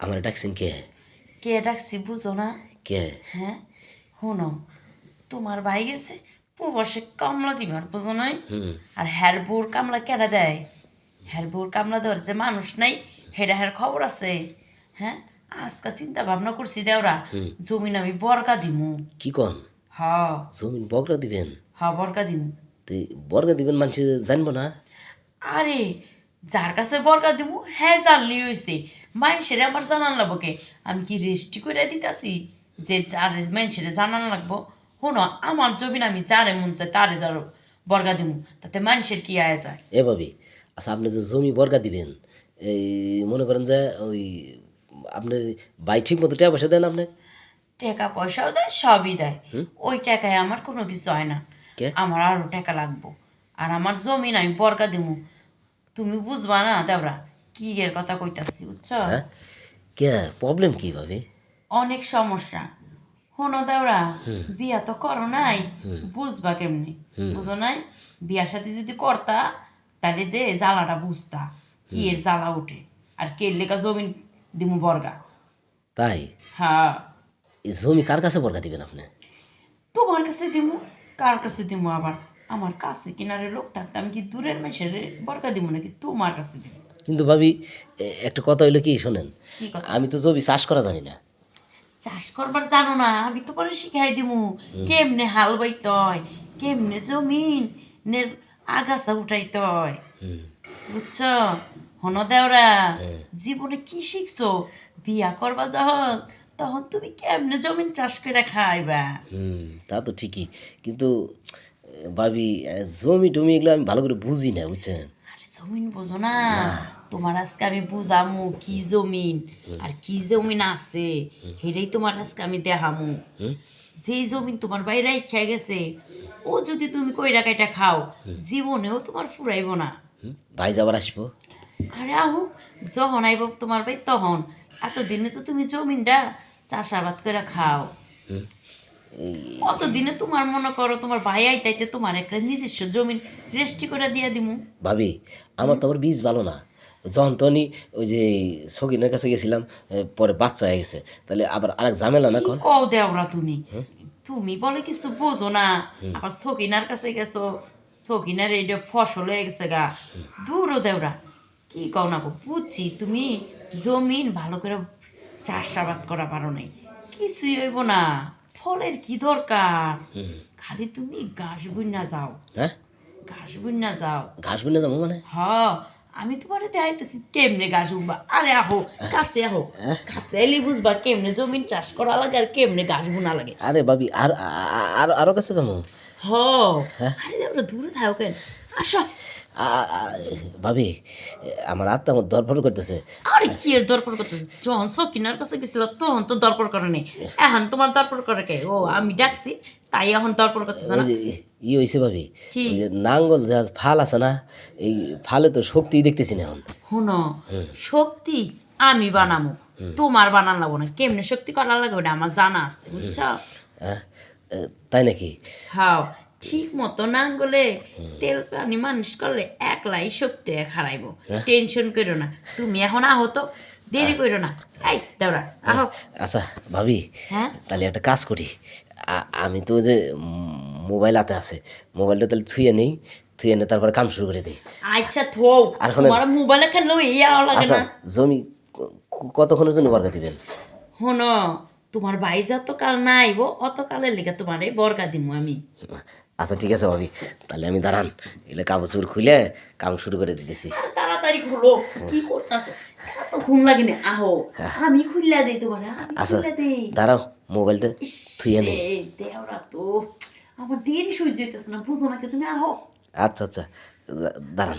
আমার ডাকছেন কে? কে ডাকছি বুঝো না। কে? হ্যাঁ শোনো তোমার ভাই গেছে প্রবাসে কামলা দিবার বুঝো নাই। আর হ্যার বউর কামলা কেডা দেয়? হ্যার বউর কামলা দেওয়ার যে মানুষ নাই হেডা হ্যার খবর আছে। হ্যাঁ আজকা চিন্তা ভাবনা করছি দেওরা জমিন আমি বরকা দিমু। কি কন হ। জমিন বগরা দিবেন? হ বরকা দিমু। তো বর্গা দিবেন মানুষ জানব না? আরে যার কাছে বরকা দিমু হ্যাঁ জানলি হইছে। মানুষের আমার জানান লাগবো কে? আমি কি রেস্টি করে দিতাছি যে যার মানুষের জানান লাগবো? শোনো আমার জমিন আমি যারে মন চাই তারে যার বরকা দিমু তাতে মানুষের কি আয় যায়? এ ভাবি আচ্ছা আপনি যে জমি বর্গা দিবেন এই মনে করেন যে ওই আপনার বাই ঠিক মতো টাকা পয়সা দেন আপনি টাকা পয়সাও দেয় সবই দেয়। ওই টাকায় আমার কোনো কিছু হয় না। আমার আরও টাকা লাগবো। আর আমার জমিন আমি বরকা দিমু। তুমি বুঝবা না দেবরা কি এর কথা কইতাছি বুঝছ? হ্যাঁ? কে? প্রবলেম কি ভাবি? অনেক সমস্যা। শোনো দেওরা বিয়া তো করো নাই বুঝবা কেমনি? বুঝো নাই? বিয়ার সাথে যদি করতা তাহলে যে জ্বালাটা বুঝতা কি এর জ্বালা উঠে আর কে লেখা জমিন দিমু বর্গা? তাই? হ্যাঁ। জমি কার কাছে বর্গা দিবেন আপনি? তোমার কাছে দিমু কার কাছে দিমু আবার? আমার কাছে কিনারে লোক থাকতে আমি কি দূরের মানুষের বর্গা দিমু নাকি তোমার কাছে দিমু? কিন্তু ভাবি একটা কথা হইল কি শোনেন। আমি তো জমি চাষ করা জানি না। চাষ করবার জানো না আমি তো পরে শিখাই দিমু কেমনে হাল বাইতে হয় কেমনে জমিন নের আগাছা উঠাইতে হয়। বুঝছ? হন দেওরা হ্যাঁ। জীবনে কি শিখছো? বিয়া করবা যখন তখন তুমি কেমনে জমিন চাষ করে খাইবা? তা তো ঠিকই। কিন্তু ভাবি জমি টমি এগুলো আমি ভালো করে বুঝি না বুঝছেন? জমিন বোঝো না? তোমার আজকে আমি বুঝামু কি জমিন? আর কি জমিন আছে? হেরেই তোমার আজকে আমি দেখামু। যেই জমিন তোমার বাইরে খেয়ে গেছে ও যদি তুমি কইরা কাইটা খাও জীবনেও তোমার ফুরাইব না। ভাই যাবার আসব। আরে আহু যখন আইব তোমার ভাই তখন। এতদিনে তো তুমি জমিনটা চাষাবাদ করে খাও। অতদিনে তোমার মনে করো তোমার ভাই আইতাইতে তোমার একটা নির্দিষ্ট জমিন রেস্টি করে দিয়ে দিমু? ভাবি আমার তো আবার বীজ ভালো না। যখন তখনই ওই যে সকিনের কাছে গেছিলাম পরে বাচ্চা হয়ে গেছে। তাহলে আবার আরেক ঝামেলা না কি কর কও দেওরা তুমি? তুমি বলে কিছু বোঝো না। আবার সকিনার কাছে গেছো সকিনার এইটা ফসল হয়ে গেছে গা। দূরও দেওরা। কি কও না বুঝছি তুমি জমিন ভালো করে চাষাবাদ করা পারো নাই। কিছুই হইব না। ফলের কি দরকার? খালি তুমি ঘাস বুন্না যাও। হ্যাঁ? ঘাস বুন্না যাও। ঘাস বুনে যাব মানে? হ আমি তোমার দেখাইতেছি কেমনে ঘাস উঠবা। আরে আহো কাছে আহো। হ্যাঁ? কাছে এলি বুঝবা কেমনে জমিন চাষ করা লাগে আর কেমনে ঘাস বুনা লাগে। আরে বাবি আর আর আরও কাছে যাব? হ। হ্যাঁ? আরে দূরে থাকো কেন? আসো। ভাবি আমার আত্মা আমার দরপর করতেছে। আরে কি এর দরকার করতে যখন সকিনার কাছে গেছিল তখন তো দরকার করে নেই। এখন তোমার দরকার করে কে? ও আমি ডাকছি তাই এখন দরকার করতেছে না? ই হয়েছে ভাবি যে নাঙ্গল যা ফাল আছে না এই ফালে তো শক্তি দেখতেছি না এখন। শুনো শক্তি আমি বানামো। হুম। তোমার বানান লাগবো না। কেমনে শক্তি করা লাগবে আমার জানা আছে বুঝছ? হ্যাঁ? তাই নাকি? হাও ঠিক মতো নাঙ্গলে তেল পানি মানুষ করলে একলাই শক্তি হারাইব। হ্যাঁ। টেনশন করো না। তুমি এখন আহো তো দেরি করো না। এই দাওরা আহো। আচ্ছা ভাবি হ্যাঁ? তাহলে একটা কাজ করি। আমি তো যে মোবাইল হাতে আছে মোবাইলটা তাহলে থুয়ে নেই থুয়ে নে তারপরে কাম শুরু করে দিই। আচ্ছা থো আর তোমার মোবাইলে খেললেও ইয়া লাগে আচ্ছা না। জমি কতক্ষণের জন্য বর্গা দিবেন? শোনো তোমার ভাই যত কাল না আইব অত কালের লেগে তোমার এই বরকা দিমু আমি। আচ্ছা ঠিক আছে ভাবি। তাহলে আমি দাঁড়ান এলে কাপড় চুপড় খুলে কাম শুরু করে দিতেছি। তাড়াতাড়ি খুলো কি করতেছো? এত ঘুম লাগে না আহো আমি খুললা দেই তোমার আচ্ছা দাঁড়াও মোবাইলটা ইস নে। দেওরা তো আমার দেরি সহ্য হইতেছে না বুঝো না কি তুমি আহো। আচ্ছা আচ্ছা দাঁড়ান।